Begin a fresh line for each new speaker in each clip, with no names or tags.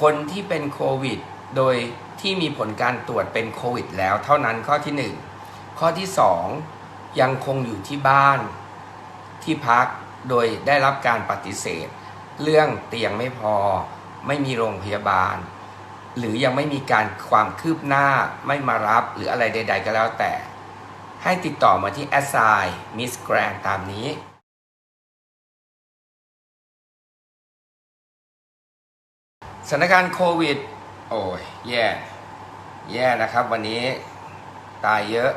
คนที่เป็นโควิด โดยที่มีผลการตรวจเป็นโควิด แล้วเท่านั้นข้อที่หนึ่งข้อที่สองยังคงอยู่ที่บ้านที่พักโดยได้รับการปฏิเสธ เรื่องเตียงไม่พอ ไม่มีโรงพยาบาล หรือยังไม่มีการความคืบหน้าไม่มารับหรืออะไรใด ๆ ก็แล้วแต่ ให้ติดต่อมาที่ a s s i Miss Grand ตามนี้ สถานการณ์โควิด โอ้ยแย่แย่นะครับ วันนี้ตายเยอะ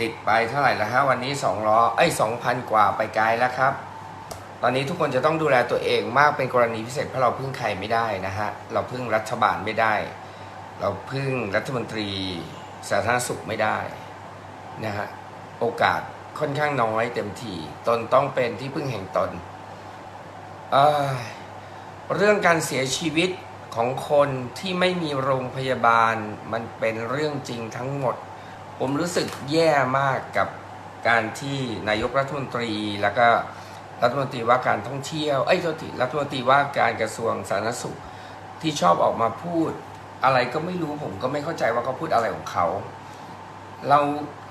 ติดไปเท่าไหร่แล้วฮะวันนี้สองล้อเอ้สองพันกว่าไปไกลแล้วครับ ตอนนี้ทุกคนจะต้องดูแลตัวเองมากเป็นกรณีพิเศษเพราะเราพึ่งใครไม่ได้นะฮะเราพึ่งรัฐบาลไม่ได้ เราพึ่งรัฐมนตรีสาธารณสุขไม่ได้นะฮะโอกาสค่อนข้างน้อยเต็มทีตนต้องเป็นที่พึ่งแห่งตนเอ้ย เรื่องการเสียชีวิตของคนที่ไม่มีโรงพยาบาลมันเป็นเรื่องจริงทั้งหมด ผมรู้สึกแย่มากกับการที่นายกรัฐมนตรีแล้วก็รัฐมนตรีว่าการท่องเที่ยว เอ้ยโทษทีรัฐมนตรีว่าการกระทรวงสาธารณสุขที่ชอบออกมาพูด อะไรก็ไม่รู้ผมก็ไม่เข้าใจว่าเขาพูดอะไรของเขา เรา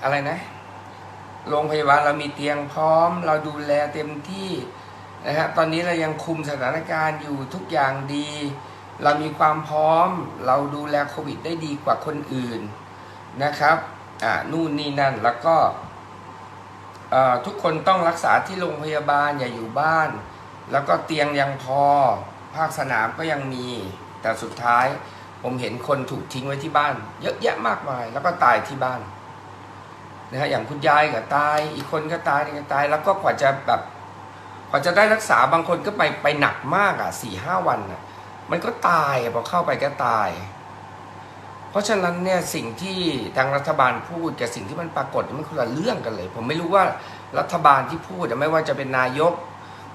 อะไรนะ โรงพยาบาลเรามีเตียงพร้อม เราดูแลเต็มที่ นะฮะตอนนี้เรายังคุมสถานการณ์อยู่ทุกอย่างดี เรามีความพร้อม เราดูแลโควิดได้ดีกว่าคนอื่นนะครับอ่านู่นนี่นั่นแล้วก็ทุกคนต้องรักษาที่โรงพยาบาลอย่าอยู่บ้าน แล้วก็เตียงยังพอ ภาคสนามก็ยังมี แต่สุดท้ายผมเห็นคนถูกทิ้งไว้ที่บ้าน เยอะแยะมากมาย แล้วก็ตายที่บ้านนะฮะอย่างคุณยายก็ตาย อีกคนก็ตายนี่ก็ตาย แล้วก็กว่าจะแบบ กว่าจะได้รักษาบางคนก็ไปไปหนักมากอะสี่ห้าวันอะมันก็ตายพอเข้าไปก็ตาย เพราะฉะนั้นเนี่ยสิ่งที่ทางรัฐบาลพูดกับสิ่งที่มันปรากฏมันคนละเรื่องกันเลย ผมไม่รู้ว่ารัฐบาลที่พูดไม่ว่าจะเป็นนายก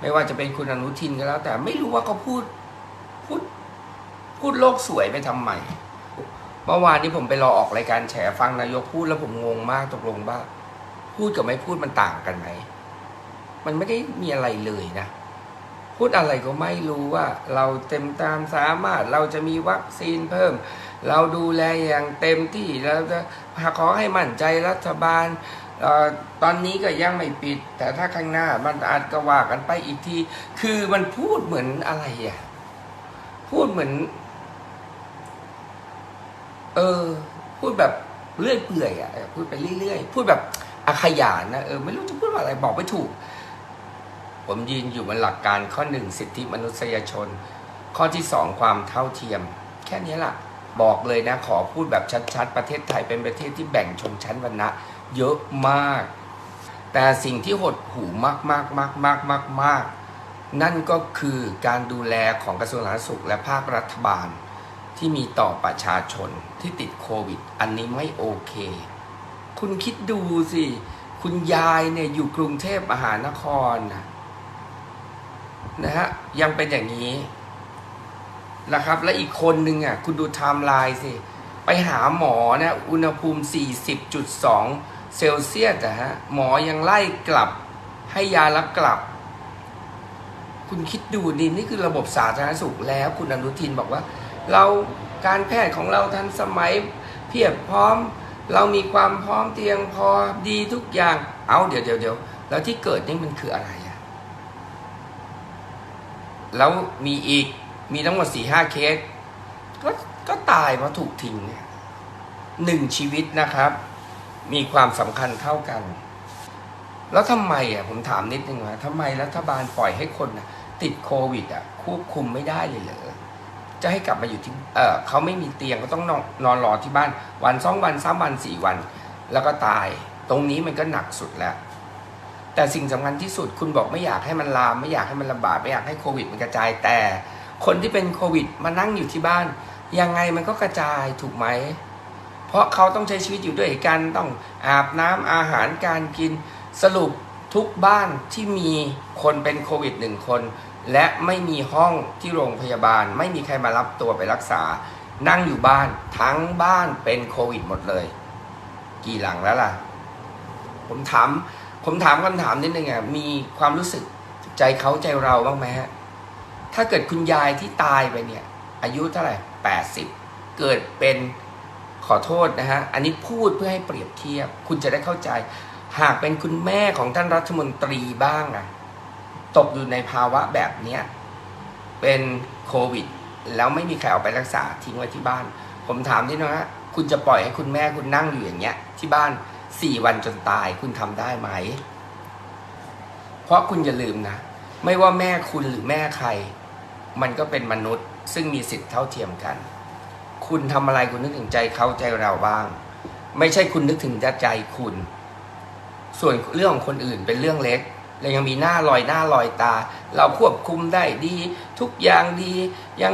ไม่ว่าจะเป็นคุณอนุทินก็แล้ว แต่ไม่รู้ว่าเขาพูดพูดพูดโลกสวยไปทำไมเมื่อวานนี้ผมไปรอออกรายการแฉฟังนายกพูดแล้วผมงงมากตกลงว่า พูดกับไม่พูดมันต่างกันไหม มันไม่ได้มีอะไรเลยนะ พูดอะไรก็ไม่รู้ว่า เราเต็มตามสามารถเราจะมีวัคซีนเพิ่ม เราดูแลอย่างเต็มที่เราจะขอให้มั่นใจรัฐบาลออตอนนี้ก็ยังไม่ปิด แต่ถ้าข้างหน้ามันอาจก็ว่ากันไปอีกที คือมันพูดเหมือนอะไรอะ พูดเหมือน เออ พูดแบบเลื่อยเปื่อยอะ พูดไปเรื่อยๆ พูดแบบอาขยานนะ เออ ไม่รู้จะพูดว่าอะไร บอกไม่ถูก ผมยืนอยู่บนหลักการข้อหนึ่งสิทธิมนุษยชน ข้อที่สองความเท่าเทียม แค่นี้แหละบอกเลยนะขอพูดแบบชัดๆ ประเทศไทยเป็นประเทศที่แบ่งชนชั้นวรรณะเยอะมาก แต่สิ่งที่หดหูมากมากมากมากมากมากนั่นก็คือการดูแลของกระทรวงสาธารณสุขและภาครัฐบาล ที่มีต่อประชาชนที่ติดโควิด อันนี้ไม่โอเค คุณคิดดูสิ คุณยายเนี่ยอยู่กรุงเทพมหานครนะ นะฮะยังเป็นอย่างนี้นะครับ และอีกคนนึงอะคุณดูไทม์ไลน์สิ ไปหาหมอนะอุณหภูมิ 40.2 เซลเซียสอะฮะหมอยังไล่กลับให้ยาแล้วกลับ คุณคิดดูดินี่คือระบบสาธารณสุขแล้ว คุณอนุทินบอกว่า เราการแพทย์ของเราทันสมัยเพียบพร้อม เรามีความพร้อมเตียงพอดีทุกอย่างเอาเดี๋ยวเดี๋ยวเดี๋ยวแล้วที่เกิดนี่มันคืออะไร แล้วมีอีกมีทั้งหมดสี่ห้าเคสก็ก็ตายเพราะถูกทิ้งเนี่ยหนึ่งชีวิตนะครับ มีความสำคัญเท่ากัน แล้วทำไมอะผมถามนิดนึงว่าทำไมรัฐบาลปล่อยให้คนนะติดโควิดอะควบคุมไม่ได้เลยเหรอจะให้กลับมาอยู่ที่เออเขาไม่มีเตียงก็ต้องนอนนอนรอที่บ้าน วันสองวันสามวันสี่วัน แล้วก็ตาย ตรงนี้มันก็หนักสุดแล้ว แต่สิ่งสำคัญที่สุดคุณบอกไม่อยากให้มันลามไม่อยากให้มันระบาดไม่อยากให้โควิดมันกระจาย แต่คนที่เป็นโควิดมานั่งอยู่ที่บ้าน ยังไงมันก็กระจายถูกไหม เพราะเขาต้องใช้ชีวิตอยู่ด้วยกันต้องอาบน้ำอาหารการกินสรุปทุกบ้านที่มีคนเป็นโควิดหนึ่งคน และไม่มีห้องที่โรงพยาบาล ไม่มีใครมารับตัวไปรักษา นั่งอยู่บ้านทั้งบ้านเป็นโควิดหมดเลย กี่หลังแล้วล่ะ ผมถาม ผมถามคำถามนิดนึงอะมีความรู้สึกใจเขาใจเราบ้างไหมฮะถ้าเกิดคุณยายที่ตายไปเนี่ย อายุเท่าไหร่แปดสิบเกิดเป็นขอโทษนะฮะ อันนี้พูดเพื่อให้เปรียบเทียบ คุณจะได้เข้าใจ หากเป็นคุณแม่ของท่านรัฐมนตรีบ้างอะตกอยู่ในภาวะแบบเนี้ยเป็นโควิด แล้วไม่มีใครเอาไปรักษาทิ้งไว้ที่บ้าน ผมถามที่นะฮะคุณจะปล่อยให้คุณแม่คุณนั่งอยู่อย่างเงี้ยที่บ้าน สี่วันจนตายคุณทำได้ไหม เพราะคุณอย่าลืมนะ ไม่ว่าแม่คุณหรือแม่ใคร มันก็เป็นมนุษย์ ซึ่งมีสิทธิ์เท่าเทียมกัน คุณทำอะไรคุณนึกถึงใจเขาใจเราบ้าง ไม่ใช่คุณนึกถึงใจคุณ ส่วนเรื่องของคนอื่นเป็นเรื่องเล็กเรายังมีหน้าลอยหน้าลอยตา เราควบคุมได้ดี ทุกอย่างดี ยัง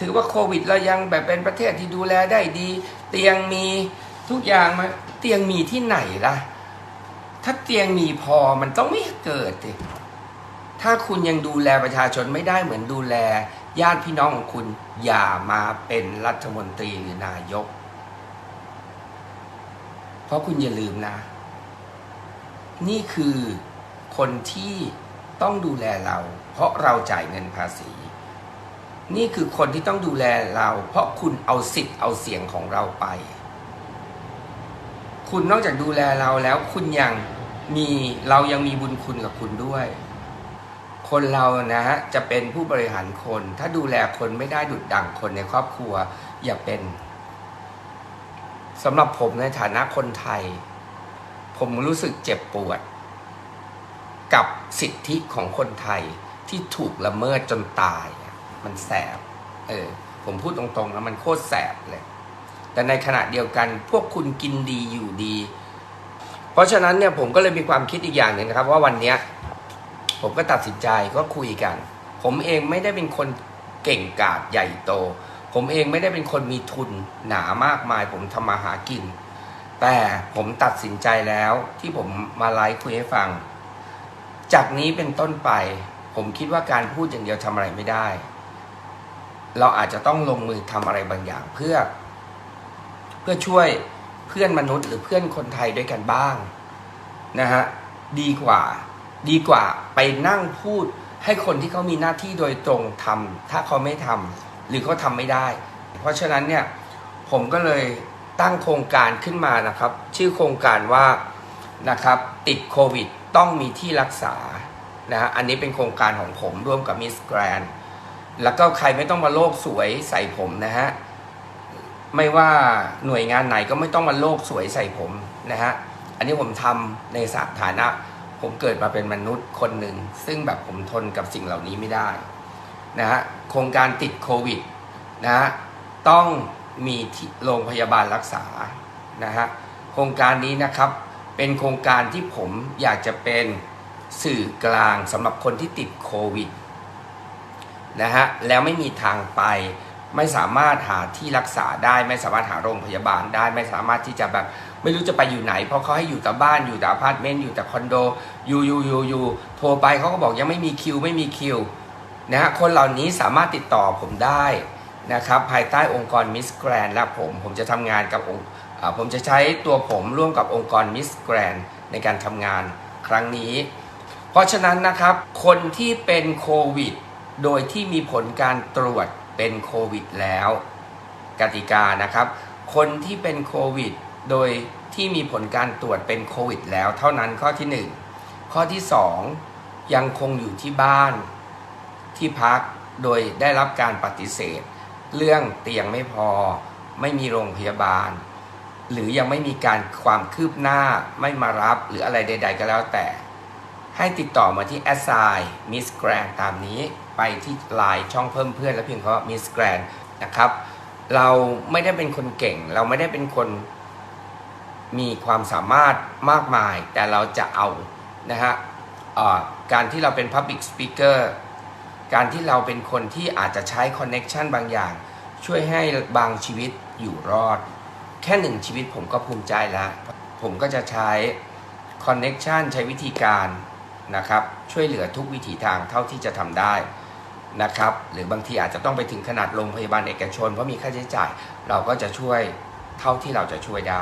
ถือว่าโควิดเรายังแบบเป็นประเทศที่ดูแลได้ดี เตียงมี ทุกอย่างมาเตียงมีที่ไหนล่ะ ถ้าเตียงมีพอมันต้องไม่เกิดดิถ้าคุณยังดูแลประชาชนไม่ได้เหมือนดูแล ญาติพี่น้องของคุณอย่ามาเป็นรัฐมนตรีหรือนายก เพราะคุณอย่าลืมนะ นี่คือคนที่ต้องดูแลเรา เพราะเราจ่ายเงินภาษี นี่คือคนที่ต้องดูแลเรา เพราะคุณเอาสิทธิ์เอาเสียงของเราไป คุณนอกจากดูแลเราแล้วคุณยังมีเรายังมีบุญคุณกับคุณด้วย คนเรานะฮะจะเป็นผู้บริหารคน ถ้าดูแลคนไม่ได้ดุดดังคนในครอบครัว อย่าเป็นสำหรับผมในฐานะคนไทย ผมรู้สึกเจ็บปวด กับสิทธิของคนไทยที่ถูกละเมิดจนตาย มันแสบ เออ ผมพูดตรงๆนะมันโคตรแสบเลย แต่ในขณะเดียวกันพวกคุณกินดีอยู่ดี เพราะฉะนั้นเนี่ยผมก็เลยมีความคิดอีกอย่างหนึ่งนะครับ ว่าวันเนี้ยผมก็ตัดสินใจก็คุยกัน ผมเองไม่ได้เป็นคนเก่งกาจใหญ่โต ผมเองไม่ได้เป็นคนมีทุนหนามากมาย ผมทำมาหากิน แต่ผมตัดสินใจแล้วที่ผมมาไลฟ์คุยให้ฟัง จากนี้เป็นต้นไป ผมคิดว่าการพูดอย่างเดียวทำอะไรไม่ได้ เราอาจจะต้องลงมือทำอะไรบางอย่างเพื่อ เพื่อช่วยเพื่อนมนุษย์หรือเพื่อนคนไทยด้วยกันบ้างนะฮะดีกว่าดีกว่าไปนั่งพูดให้คนที่เขามีหน้าที่โดยตรงทำถ้าเขาไม่ทำหรือเขาทำไม่ได้ เพราะฉะนั้นเนี่ยผมก็เลยตั้งโครงการขึ้นมานะครับ ชื่อโครงการว่านะครับติดโควิดต้องมีที่รักษานะฮะอันนี้เป็นโครงการของผมร่วมกับมิสแกรนแล้วก็ใครไม่ต้องมาโลกสวยใส่ผมนะฮะ ไม่ว่าหน่วยงานไหนก็ไม่ต้องมาโลกสวยใส่ผมนะฮะอันนี้ผมทำในสถานะ ผมเกิดมาเป็นมนุษย์คนหนึ่งซึ่งแบบผมทนกับสิ่งเหล่านี้ไม่ได้นะฮะโครงการติดโควิดนะฮะต้องมีที่โรงพยาบาลรักษานะฮะโครงการนี้นะครับเป็นโครงการที่ผมอยากจะเป็นสื่อกลางสำหรับคนที่ติดโควิดนะฮะแล้วไม่มีทางไป ไม่สามารถหาที่รักษาได้ไม่สามารถหาโรงพยาบาลได้ไม่สามารถที่จะแบบไม่รู้จะไปอยู่ไหน เพราะเขาให้อยู่แต่บ้านอยู่แต่อพาร์ตเมนต์อยู่แต่คอนโดอยู่อยู่อยู่อยู่โทรไปเขาก็บอกยังไม่มีคิวไม่มีคิวนะฮะคนเหล่านี้สามารถติดต่อผมได้นะครับภายใต้องค์กรมิสแกรนและผม ผมจะทำงานกับองค์ผมจะใช้ตัวผมร่วมกับองค์กรมิสแกรนในการทำงานครั้งนี้ เพราะฉะนั้นนะครับคนที่เป็นโควิด โดยที่มีผลการตรวจ เป็นโควิดแล้วกติกานะครับ คนที่เป็นโควิด โดยที่มีผลการตรวจเป็นโควิดแล้วเท่านั้นข้อที่ 1 ข้อที่ 2 ยังคงอยู่ที่บ้านที่พักโดยได้รับการปฏิเสธ เรื่องเตียงไม่พอ ไม่มีโรงพยาบาล หรือยังไม่มีการความคืบหน้าไม่มารับหรืออะไรใด ๆ ก็แล้วแต่ ให้ติดต่อมาที่ a s s i Miss Grand ตามนี้ ไปที่ไลน์ช่องเพิ่มเพื่อนแล้วเพียงเพราะ Miss Grand นะครับ เราไม่ได้เป็นคนเก่ง เราไม่ได้เป็นคนมีความสามารถมากมาย แต่เราจะเอานะฮะการที่เราเป็น Public Speaker การที่เราเป็นคนที่อาจจะใช้ Connection บางอย่าง ช่วยให้บางชีวิตอยู่รอด แค่หนึ่งชีวิตผมก็ภูมิใจแล้ว ผมก็จะใช้คอนเน็ชันใช้วิธีการนะครับ ช่วยเหลือทุกวิถีทางเท่าที่จะทำได้ นะครับ หรือบางทีอาจจะต้องไปถึงขนาดโรงพยาบาลเอกชน เพราะมีค่าใช้จ่าย เราก็จะช่วยเท่าที่เราจะช่วยได้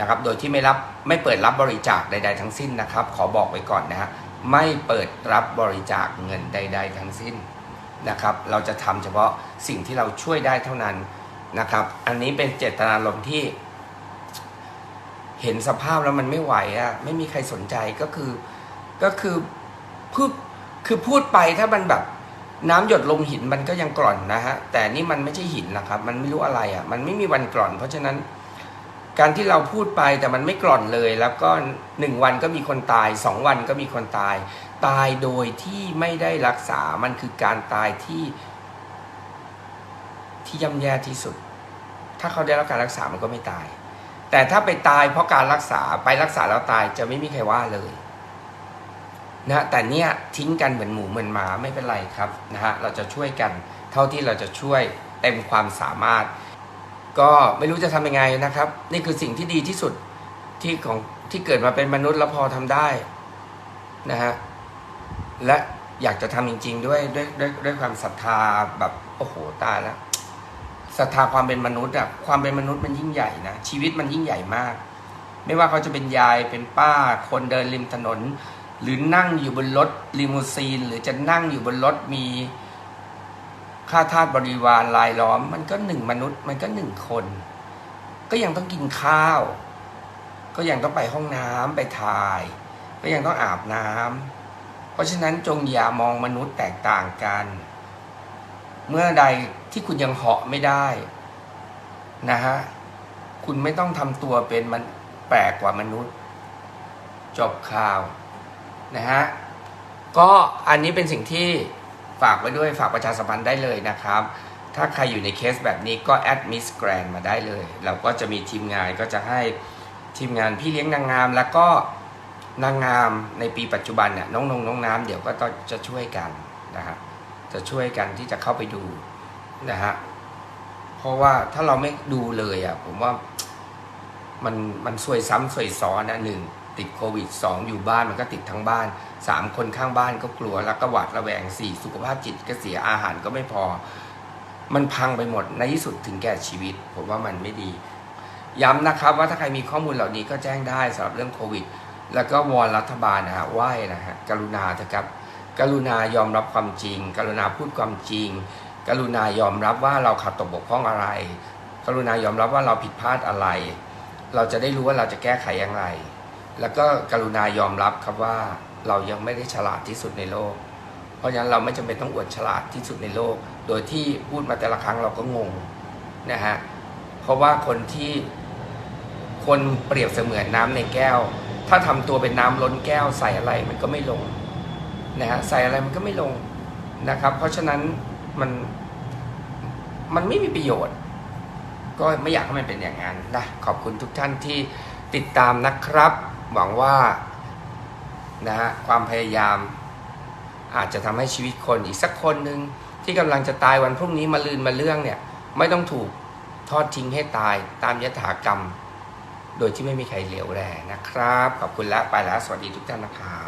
นะครับ โดยที่ไม่รับไม่เปิดรับบริจาคใด ๆ ทั้งสิ้นนะครับ ขอบอกไว้ก่อนนะฮะไม่เปิดรับบริจาคเงินใด ๆ ทั้งสิ้นนะครับ เราจะทำเฉพาะสิ่งที่เราช่วยได้เท่านั้นนะครับ อันนี้เป็นเจตนารมณ์ที่ เห็นสภาพแล้วมันไม่ไหวอะไม่มีใครสนใจก็คือก็คือพูดคือพูดไปถ้ามันแบบ น้ำหยดลงหินมันก็ยังกร่อนนะฮะแต่นี่มันไม่ใช่หินนะครับ มันไม่รู้อะไรอะ่ะ มันไม่มีวันกร่อน เพราะฉะนั้น การที่เราพูดไปแต่มันไม่กร่อนเลย แล้วก็หนึ่งวันก็มีคนตายสองวันก็มีคนตาย ตายโดยที่ไม่ได้รักษามันคือการตายที่ ที่ย่ำแย่ที่สุด ถ้าเขาได้รับการรักษามันก็ไม่ตาย แต่ถ้าไปตายเพราะการรักษาไปรักษาแล้วตายจะไม่มีใครว่าเลย นะแต่เนี้ยทิ้งกันเหมือนหมูเหมือนหมาไม่เป็นไรครับนะฮะเราจะช่วยกันเท่าที่เราจะช่วยเต็มความสามารถ ก็ไม่รู้จะทำยังไงนะครับ นี่คือสิ่งที่ดีที่สุดที่ของที่เกิดมาเป็นมนุษย์แล้วพอทำได้นะฮะและอยากจะทำจริง ๆ ด้วยด้วยด้วยด้วยความศรัทธาแบบโอ้โหตายแล้วศรัทธาความเป็นมนุษย์อะความเป็นมนุษย์มันยิ่งใหญ่นะชีวิตมันยิ่งใหญ่มาก ไม่ว่าเขาจะเป็นยายเป็นป้า คนเดินริมถนน หรือนั่งอยู่บนรถลิมูซีน หรือจะนั่งอยู่บนรถมีข้าทาสบริวารลายล้อม มันก็หนึ่งมนุษย์ มันก็หนึ่งคน ก็ยังต้องกินข้าว ก็ยังต้องไปห้องน้ำไปถ่าย ก็ยังต้องอาบน้ำเพราะฉะนั้นจงอย่ามองมนุษย์แตกต่างกัน เมื่อใดที่คุณยังเหาะไม่ได้นะฮะคุณไม่ต้องทำตัวเป็นมันแปลกกว่ามนุษย์ จบข่าว นะฮะก็อันนี้เป็นสิ่งที่ฝากไว้ด้วยฝากประชาสัมพันธ์ได้เลยนะครับ ถ้าใครอยู่ในเคสแบบนี้ก็แอดมิสแกรนมาได้เลย เราก็จะมีทีมงานก็จะให้ทีมงานพี่เลี้ยงนางงาม แล้วก็นางงามในปีปัจจุบันเนี่ยน้องนงน้องน้ำเดี๋ยวก็ต้องจะช่วยกันนะฮะจะช่วยกันที่จะเข้าไปดูนะฮะเพราะว่าถ้าเราไม่ดูเลยอะผมว่ามันมันซวยซ้ำซวยซ้อนนะหนึ่ง ติดโควิดสองอยู่บ้านมันก็ติดทั้งบ้านสามคนข้างบ้านก็กลัวแล้วก็หวาดระแวงสี่สุขภาพจิตก็เสียอาหารก็ไม่พอ มันพังไปหมดในที่สุดถึงแก่ชีวิต ผมว่ามันไม่ดี ย้ำนะครับว่าถ้าใครมีข้อมูลเหล่านี้ก็แจ้งได้สำหรับเรื่องโควิด แล้วก็วอนรัฐบาลนะฮะไหว้นะฮะกรุณาเถอะครับ กรุณายอมรับความจริง กรุณาพูดความจริง กรุณายอมรับว่าเราขาดตกบกพร่องอะไร กรุณายอมรับว่าเราผิดพลาดอะไรเราจะได้รู้ว่าเราจะแก้ไขอย่างไร แล้วก็กรุณายอมรับครับว่าเรายังไม่ได้ฉลาดที่สุดในโลก เพราะฉะนั้นเราไม่จำเป็นต้องอวดฉลาดที่สุดในโลก โดยที่พูดมาแต่ละครั้งเราก็งงนะฮะ เพราะว่าคนที่คนเปรียบเสมือนน้ำในแก้ว ถ้าทำตัวเป็นน้ำล้นแก้วใส่อะไรมันก็ไม่ลงนะฮะใส่อะไรมันก็ไม่ลงนะครับ เพราะฉะนั้นมันมันไม่มีประโยชน์ ก็ไม่อยากให้มันเป็นอย่างนั้นนะขอบคุณทุกท่านที่ติดตามนะครับ หวังว่านะฮะความพยายาม อาจจะทำให้ชีวิตคนอีกสักคนหนึ่งที่กำลังจะตายวันพรุ่งนี้มาลืนมาเรื่องเนี่ยไม่ต้องถูกทอดทิ้งให้ตายตามยถากรรม โดยที่ไม่มีใครเหลียวแลนะครับ ขอบคุณและไปแล้วสวัสดีทุกท่านนะครับ